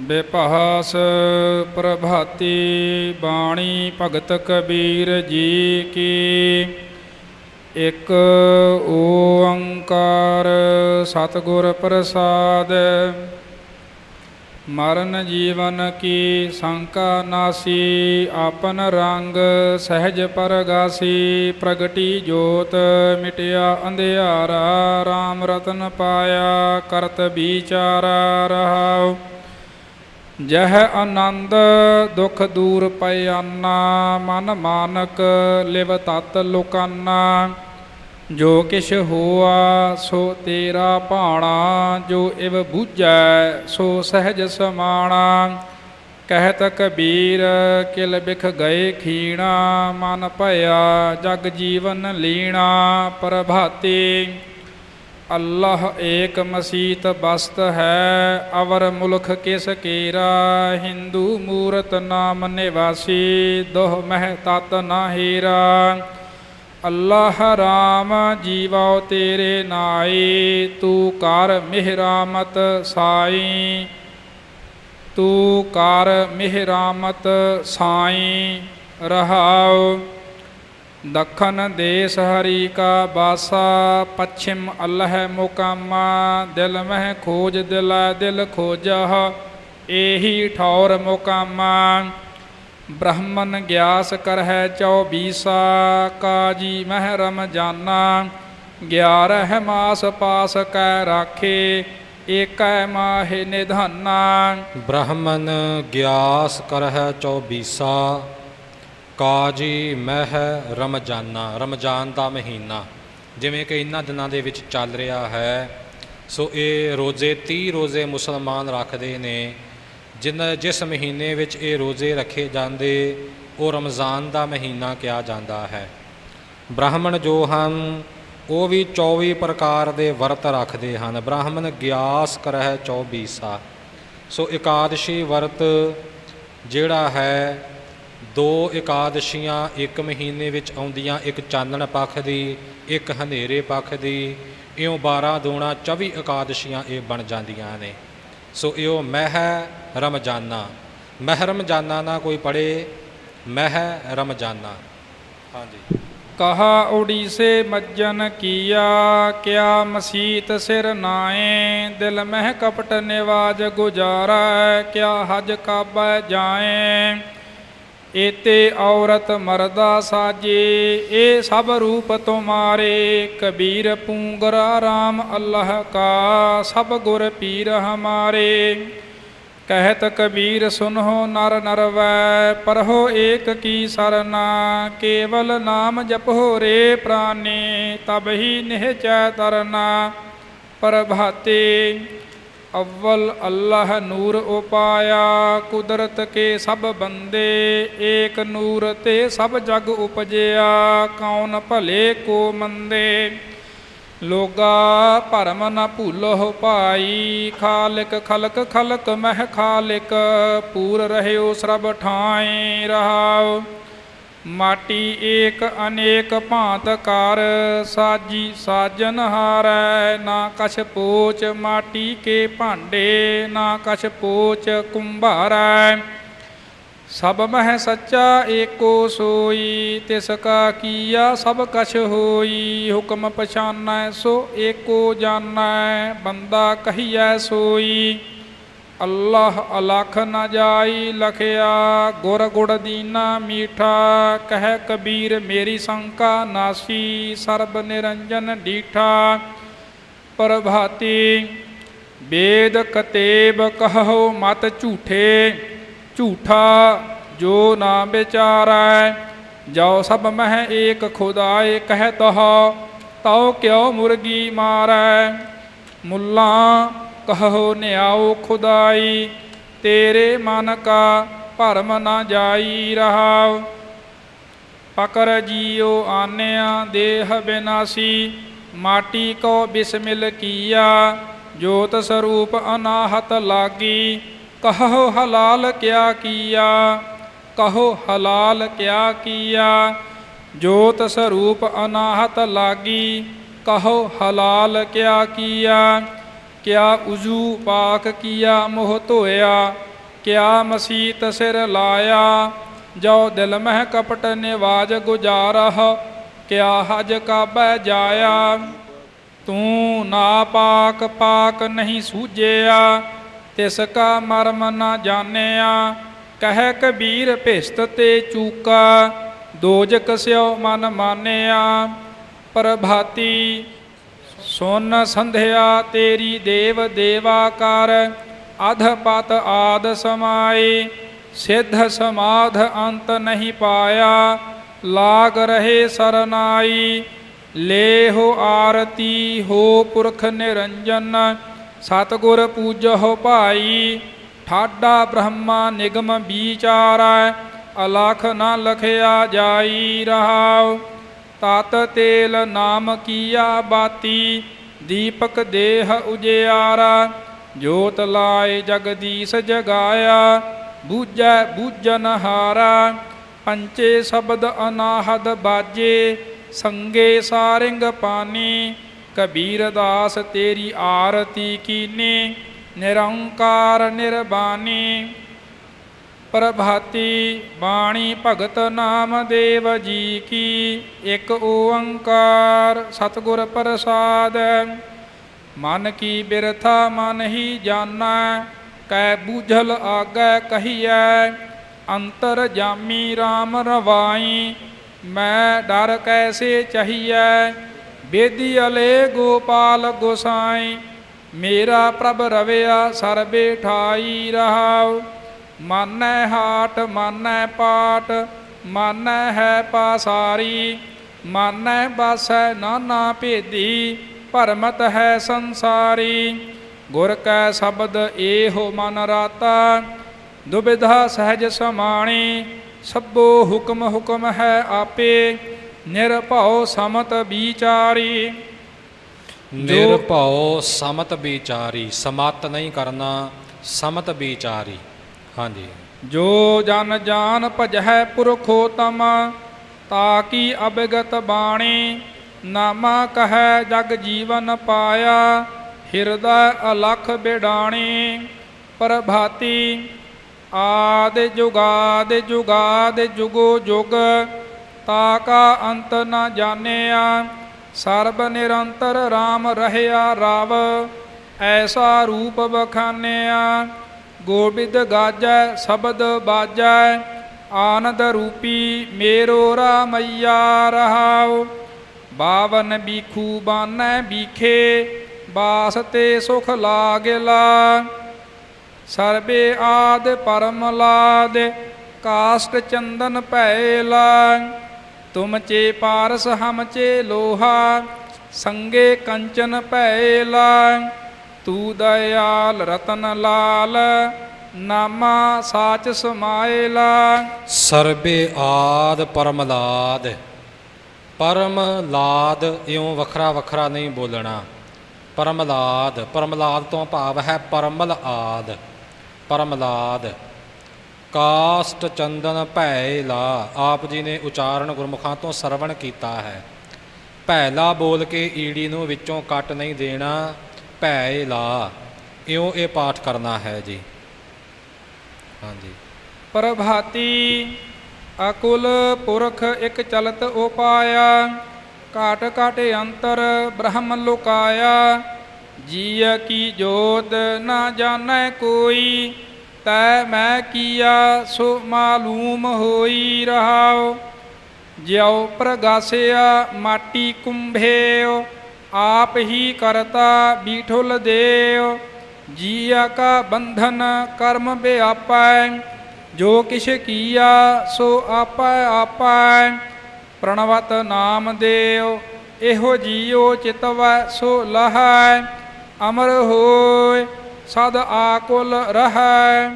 ਬਿਪਹਾਸ ਪ੍ਰਭਾਤੀ ਬਾਣੀ ਭਗਤ ਕਬੀਰ ਜੀ ਕੀ। ਇੱਕ ਓੰਕਾਰ ਸਤਿਗੁਰ ਪ੍ਰਸਾਦ। ਮਰਨ ਜੀਵਨ ਕੀ ਸੰਕਾ ਨਾਸੀ, ਆਪਨ ਰੰਗ ਸਹਿਜ ਪਰਗਾਸੀ, ਪ੍ਰਗਟੀ ਜੋਤ ਮਿਟਿਆ ਅੰਧਿਆਰਾ RAM ਰਤਨ ਪਾਇਆ, ਕਰਤ ਵਿਚਾਰਾ ਰਹਾਉ। ਜਹ ਆਨੰਦ ਦੁਖ ਦੂਰ ਪਿਆਨਾ ਮਨ ਮਾਨਕ ਲਿਵ ਤਤ ਲੋਕਾਨਾ। ਜੋ ਕਿਛ ਹੋਆ, ਸੋ ਤੇਰਾ ਭਾਣਾ, ਜੋ ਇਵ ਬੂਝੈ, ਸੋ ਸਹਿਜ ਸਮਾਣਾ। ਕਹਿਤ ਕਬੀਰ ਕਿਲ ਬਿਖ ਗਏ ਖੀਣਾ, ਮਨ ਭਇਆ, ਜਗ ਜੀਵਨ ਲੀਣਾ, ਪ੍ਰਭਾਤੀ। ਅੱਲਾਹ ਏਕ ਮਸੀਤ ਬਸਤ ਹੈ, ਅਵਰ ਮੁਲਖ ਕਿਸ ਕੀਰਾ, ਹਿੰਦੂ ਮੂਰਤ ਨਾਮ ਨਿਵਾਸੀ, ਦੋਹ ਮਹਿ ਤਤ ਨਾ ਹੀਰਾ। ਅੱਲਾਹ ਰਾਮ ਜੀਵਾਉ ਤੇਰੇ ਨਾਈ, ਤੂੰ ਕਰ ਮਿਹਰਾਮਤ ਸਾਈ। ਤੂੰ ਕਰ ਮਿਹਰਾਮਤ ਸਾਈ, ਰਹਾਉ। ਦੱਖਣ ਦੇਸ ਹਰੀ ਕਾ ਬਾਸਾ, ਪੱਛਮ ਅੱਲਹ ਮੁਕਾਮਾ ਦਿਲ ਮਹਿ ਖੋਜ ਦਿਲਾ, ਦਿਲ ਖੋਜਹ, ਏਹੀ ਠੌਰ ਮੁਕਾਮਾ ਬ੍ਰਹਮਨ ਗਿਆਸ ਕਰਹਿ ਚੌਬੀਸਾ ਕਾਜੀ ਮਹਿ ਰਮਜਾਨਾ ਗਿਆਰਹ ਮਾਸ ਪਾਸ ਕੈ ਰਾਖੇ, ਏਕੈ ਮਾਹਿ ਨਿਧਾਨਾ। ਬ੍ਰਾਹਮਣ ਗਿਆਸ ਕਰਹਿ ਚੌਬੀਸਾ ਕਾਜੀ ਮਹਿ ਰਮਜ਼ਾਨਾ, ਰਮਜ਼ਾਨ ਦਾ ਮਹੀਨਾ। ਜਿਵੇਂ ਕਿ ਇਹਨਾਂ ਦਿਨਾਂ ਦੇ ਵਿੱਚ ਚੱਲ ਰਿਹਾ ਹੈ, ਸੋ ਇਹ ਰੋਜ਼ੇ 30 ਰੋਜ਼ੇ ਮੁਸਲਮਾਨ ਰੱਖਦੇ ਨੇ। ਜਿਨ, ਜਿਸ ਮਹੀਨੇ ਵਿੱਚ ਇਹ ਰੋਜ਼ੇ ਰੱਖੇ ਜਾਂਦੇ, ਉਹ ਰਮਜ਼ਾਨ ਦਾ ਮਹੀਨਾ ਕਿਹਾ ਜਾਂਦਾ ਹੈ। ਬ੍ਰਾਹਮਣ ਜੋ ਹਨ, ਉਹ ਵੀ 24 ਪ੍ਰਕਾਰ ਦੇ ਵਰਤ ਰੱਖਦੇ ਹਨ। ਬ੍ਰਾਹਮਣ ਗਿਆਸ ਕਰਹਿ 24ਸਾ ਸੋ ਇਕਾਦਸ਼ੀ ਵਰਤ ਜਿਹੜਾ ਹੈ ਦੋ ਇਕਾਦਸ਼ੀਆਂ ਇੱਕ ਮਹੀਨੇ ਵਿੱਚ ਆਉਂਦੀਆਂ, ਇੱਕ ਚਾਨਣ ਪੱਖ ਦੀ, ਇੱਕ ਹਨੇਰੇ ਪੱਖ ਦੀ, ਇਉਂ 12 ਦੂਣਾ 24 ਇਕਾਦਸ਼ੀਆਂ ਇਹ ਬਣ ਜਾਂਦੀਆਂ ਨੇ। ਸੋ ਇਹੋ ਮਹਿ ਰਮਜ਼ਾਨਾ। ਮਹਿ ਰਮਜ਼ਾਨਾ ਨਾ ਕੋਈ ਪੜੇ ਮਹਿ ਰਮਜ਼ਾਨਾ। ਹਾਂਜੀ। ਕਹਾ ਉਡੀਸੇ ਮੱਜਨ ਕੀਆ, ਕਿਆ ਮਸੀਤ ਸਿਰ ਨਾਏ ਦਿਲ ਮਹਿ ਕਪਟ ਨਿਵਾਜ ਗੁਜ਼ਾਰਾ, ਕਿਆ ਹਜ ਕਾਬਾ ਜਾਏ ਏਤੇ ਔਰਤ ਮਰਦਾ ਸਾਜੇ ਇਹ ਸਭ ਰੂਪ ਤੁਮਾਰੇ, ਕਬੀਰ ਪੂੰਗਰਾ RAM ਅੱਲਾਹ ਕਾ, ਸਭ ਗੁਰ ਪੀਰ ਹਮਾਰੇ। ਕਹਿਤ ਕਬੀਰ, ਸੁਨਹੁ ਨਰ ਨਰਵੈ, ਪਰਹੋ ਏਕ ਕੀ ਸਰਨਾ, ਕੇਵਲ ਨਾਮ ਜਪੋ ਰੇ ਪ੍ਰਾਨੇ, ਤਬ ਹੀ ਨਿਹਚੈ ਤਰਨਾ। ਪ੍ਰਭਾਤੇ ਅਵਲ ਅੱਲਾਹ ਨੂਰ ਉਪਾਇਆ, ਕੁਦਰਤ ਕੇ ਸਭ ਬੰਦੇ ਏਕ ਨੂਰ ਤੇ ਸਭ ਜਗ ਉਪਜਿਆ, ਕੌਣ ਭਲੇ ਕੋ ਮੰਦੇ? ਲੋਗਾ ਭਰਮ ਨ ਭੂਲੋ ਭਾਈ, ਖਾਲਕ ਖਲਕ ਖਲਕ ਮਹਿ ਖਾਲਕ, ਪੂਰ ਰਹਿਓ ਸਰਬ ਠਾਏ ਰਹਾਉ। ਮਾਟੀ ਏਕ ਅਨੇਕ ਭਾਂਤ ਕਰ, ਸਾਜੀ ਸਾਜਨ ਹਾਰੈ, ਨਾ ਕਛ ਪੋਚ ਮਾਟੀ ਕੇ ਭਾਂਡੇ, ਨਾ ਕਛ ਪੋਚ ਕੁੰਭਾਰੈ। ਸਭ ਮਹਿ ਸੱਚਾ ਏਕੋ ਸੋਈ, ਤਿਸ ਕਾ ਕੀਆ ਸਭ ਕਛ ਹੋਈ, ਹੁਕਮ ਪਛਾਨੈ ਸੋ ਏਕੋ ਜਾਣੈ ਬੰਦਾ ਕਹੀਐ ਸੋਈ। ਅੱਲਾਹ ਅਲਖ ਨਾ ਜਾਈ ਲਖਿਆ, ਗੁਰ ਗੁੜ ਦੀਨਾ ਮੀਠਾ, ਕਹਿ ਕਬੀਰ ਮੇਰੀ ਸੰਕਾ ਨਾਸੀ, ਸਰਬ ਨਿਰੰਜਨ ਡੀਠਾ। ਪ੍ਰਭਾਤੀ ਵੇਦ ਕਤੇਬ ਕਹੋ ਮਤ ਝੂਠੇ, ਝੂਠਾ ਜੋ ਨਾ ਵਿਚਾਰੈ ਜੋ ਸਭ ਮਹਿ ਏਕ ਖੁਦਾਏ ਕਹਿ ਤਹ ਤਉ ਕਿਉ ਮੁਰਗੀ ਮਾਰੈ। ਮੁੱਲਾ ਕਹੋ ਨਿਆਓ ਖੁਦਾਈ, ਤੇਰੇ ਮਨ ਕਾ ਭਰਮ ਨਾ ਜਾਈ ਰਹਾਉ। ਪਕਰ ਜੀਉ ਆਨਿਆ ਦੇਹ ਬਿਨਾਸੀ, ਮਾਟੀ ਕੋ ਬਿਸਮਿਲ ਕੀਆ, ਜੋਤ ਸਰੂਪ ਅਨਾਹਤ ਲਾਗੀ। ਕਹੋ ਹਲਾਲ ਕਿਆ ਕੀਆ, ਕਹੋ ਹਲਾਲ ਕਿਆ ਕੀਆ, ਜੋਤ ਸਰੂਪ ਅਨਾਹਤ ਲਾਗੀ। ਕਹੋ ਹਲਾਲ ਕਿਆ ਕੀਆ ਕਿਆ ਉਜੂ ਪਾਕ ਕੀਆ ਮੋਹ ਧੋਇਆ, ਕਿਆ ਮਸੀਤ ਸਿਰ ਲਾਇਆ। ਜੋ ਦਿਲ ਮਹਿ ਕਪਟ ਨਿਵਾਜ ਗੁਜਾਰਹ, ਕਿਆ ਹਜ ਕਾਬੈ ਜਾਇਆ। ਤੂੰ ਨਾ ਪਾਕ ਪਾਕ ਨਹੀਂ ਸੂਝਿਆ ਤਿਸ ਕਾ ਮਰਮ ਨਾ ਜਾਣਿਆ। ਕਹਿ ਕਬੀਰ ਭਿਸਤ ਤੇ ਚੂਕਾ, ਦੋਜਕ ਸਿਓ ਮਨ ਮਾਨਿਆ। ਪ੍ਰਭਾਤੀ ਸੁਨ ਸੰਧਿਆ ਤੇਰੀ ਦੇਵ ਦੇਵਾ ਕਰ ਅਧਪਤ ਆਦ ਸਮਾਏ, ਸਿੱਧ ਸਮਾਧ ਅੰਤ ਨਹੀਂ ਪਾਇਆ, ਲਾਗ ਰਹੇ ਸਰਨਾਈ, ਲੇਹੋ ਆਰਤੀ ਹੋ ਪੁਰਖ ਨਿਰੰਜਨ, ਸਤਗੁਰ ਪੂਜਹੁ ਭਾਈ, ਠਾਡਾ ਬ੍ਰਹਮਾ ਨਿਗਮ ਵਿਚਾਰੈ, ਅਲਖ ਨਾ ਲਖਿਆ ਜਾਈ ਰਹਾਉ। ਤਤ ਤੇਲ ਨਾਮ ਕੀਆ ਬਾਤੀ, ਦੀਪਕ ਦੇਹ ਉਜਿਆਰਾ, ਜੋਤ ਲਾਏ ਜਗਦੀਸ਼ ਜਗਾਇਆ, ਬੂਝੈ ਬੂਝਨ ਹਾਰਾ, ਪੰਚੇ ਸ਼ਬਦ ਅਨਾਹਦ ਬਾਜੇ, ਸੰਗੇ ਸਾਰਿੰਗ ਪਾਨੀ, ਕਬੀਰ ਦਾਸ ਤੇਰੀ ਆਰਤੀ ਕੀਨੀ, ਨਿਰੰਕਾਰ ਨਿਰਬਾਨੀ। ਪ੍ਰਭਾਤੀ ਬਾਣੀ ਭਗਤ ਨਾਮਦੇਵ ਜੀ ਕੀ, ਇੱਕ ਓੰਕਾਰ ਸਤਿਗੁਰ ਪ੍ਰਸਾਦ। ਮਨ ਕੀ ਬਿਰਥਾ ਮਨ ਹੀ ਜਾਣੈ, ਕੈ ਬੂਝਲ ਆਗੈ ਕਹੀਐ। ਅੰਤਰ ਜਾਮੀ RAM ਰਵਾਈ, ਮੈਂ ਡਰ ਕੈਸੇ ਚਹੀਐ। ਬੇਦੀ ਅਲੇ ਗੋਪਾਲ ਗੋਸਾਈ, ਮੇਰਾ ਪ੍ਰਭ ਰਵਿਆ ਸਰਬੇ ਠਾਈ ਰਹਾਉ। ਮਾਨੈ ਹਾਟ, ਮਾਨੈ ਪਾਟ, ਮਾਨੈ ਹੈ ਪਾਸਾਰੀ, ਮਾਨੈ ਬਾਸੈ ਨਾਨਾ ਭੇਦੀ, ਭਰਮਤ ਹੈ ਸੰਸਾਰੀ। ਗੁਰ ਕੈ ਸ਼ਬਦ ਏਹੋ ਮਨ ਰਾਤਾ, ਦੁਬਿਧਾ ਸਹਿਜ ਸਮਾਣੀ, ਸਭੋ ਹੁਕਮ ਹੁਕਮ ਹੈ ਆਪੇ, ਨਿਰਭਉ ਸਮਤ ਵਿਚਾਰੀ। ਨਿਰਭਉ ਸਮਤ ਵਿਚਾਰੀ, ਸਮਤ ਨਹੀਂ ਕਰਨਾ, ਸਮਤ ਵਿਚਾਰੀ। ਹਾਂਜੀ। ਜੋ ਜਨ ਜਾਨ ਭਜੈ ਪੁਰਖੋਤਮ ਤਾਕੀ ਅਬਗਤ ਬਾਣੀ, ਨਾਮਾ ਕਹੈ ਜਗ ਜੀਵਨ ਪਾਇਆ, ਹਿਰਦੈ ਅਲਖ ਬਿਡਾਣੀ, ਪ੍ਰਭਾਤੀ, ਆਦ ਜੁਗਾਦ ਜੁਗਾਦ ਜੁਗੋ ਜੁਗ, ਤਾ ਕਾ ਅੰਤ ਨ ਜਾਣਿਆ, ਸਰਬ ਨਿਰੰਤਰ RAM ਰਹਿਆ ਰਾਵ, ਐਸਾ ਰੂਪ ਬਖਾਨਿਆ ਗੋਬਿੰਦ ਗਾਜੈ, ਸ਼ਬਦ ਬਾਜੈ, ਆਨੰਦ ਰੂਪੀ ਮੇਰੋ ਰਾਮਈਆ ਰਹਾਉ। ਬਾਵਨ ਬੀਖੂ ਬਾਨੈ ਬੀਖੇ, ਬਾਸ ਤੇ ਸੁਖ ਲਾਗਿਲਾ। ਸਰਬੇ ਆਦ ਪਰਮ ਲਾਦ, ਕਾਸ਼ਟ ਚੰਦਨ ਭੈ ਲਾ ਤੁਮ ਚੇ ਪਾਰਸ, ਹਮ ਚੇ ਲੋਹਾ, ਸੰਗੇ ਕੰਚਨ ਭੈ ਲਾ ਤੂੰ ਦਇਆਲ ਰਤਨ ਲਾਲ, ਨਾਮਾ ਸਾਚ ਸਮਾਇਲਾ। ਸਰਬੇ ਆਦ ਪਰਮਲਾਦ ਪਰਮਲਾਦ ਇਉਂ ਵੱਖਰਾ ਵੱਖਰਾ ਨਹੀਂ ਬੋਲਣਾ। ਪਰਮਲਾਦ ਪਰਮਲਾਦ ਤੋਂ ਭਾਵ ਹੈ ਪਰਮਲ ਆਦ ਪਰਮਲਾਦ ਕਾਸ਼ਟ ਚੰਦਨ ਭੈ ਲਾ ਆਪ ਜੀ ਨੇ ਉਚਾਰਨ ਗੁਰਮੁਖਾਂ ਤੋਂ ਸਰਵਣ ਕੀਤਾ ਹੈ। ਭੈਲਾ ਬੋਲ ਕੇ ਈੜੀ ਨੂੰ ਵਿੱਚੋਂ ਕੱਟ ਨਹੀਂ ਦੇਣਾ। ਭੈ ਲਾ ਇਉਂ ਇਹ ਪਾਠ ਕਰਨਾ ਹੈ ਜੀ। ਹਾਂਜੀ। ਪ੍ਰਭਾਤੀ ਅਕੁਲ ਪੁਰਖ ਇਕ ਚਲਤ ਉਪਾਇਆ ਕਾਟ ਕਾਟ ਅੰਤਰ ਬ੍ਰਹਮ ਲੁਕਾਇਆ। ਜੀਅ ਕੀ ਜੋਤ ਨਾ ਜਾਣੈ ਕੋਈ, ਤੈ ਮੈਂ ਕੀਆ ਸੋ ਮਾਲੂਮ ਹੋਈ ਰਹਾਓ। ਜਿਉ ਪ੍ਰਗਾਸਿਆ ਮਾਟੀ ਕੁੰਭੇਓ ਆਪ ਹੀ ਕਰਤਾ ਬੀਠੁਲ ਦੇਵ, ਜੀਆ ਕਾ ਬੰਧਨ ਕਰਮ ਵਿਆਪੈ, ਜੋ ਕਿਛ ਕੀਆ ਸੋ ਆਪੈ ਆਪੈ, ਪ੍ਰਣਵਤ ਨਾਮ ਦੇਵ, ਇਹੋ ਜੀਉ ਚਿਤਵੈ ਸੋ ਲਹੈ, ਅਮਰ ਹੋਇ, ਸਦ ਆਕੁਲ ਰਹੈ।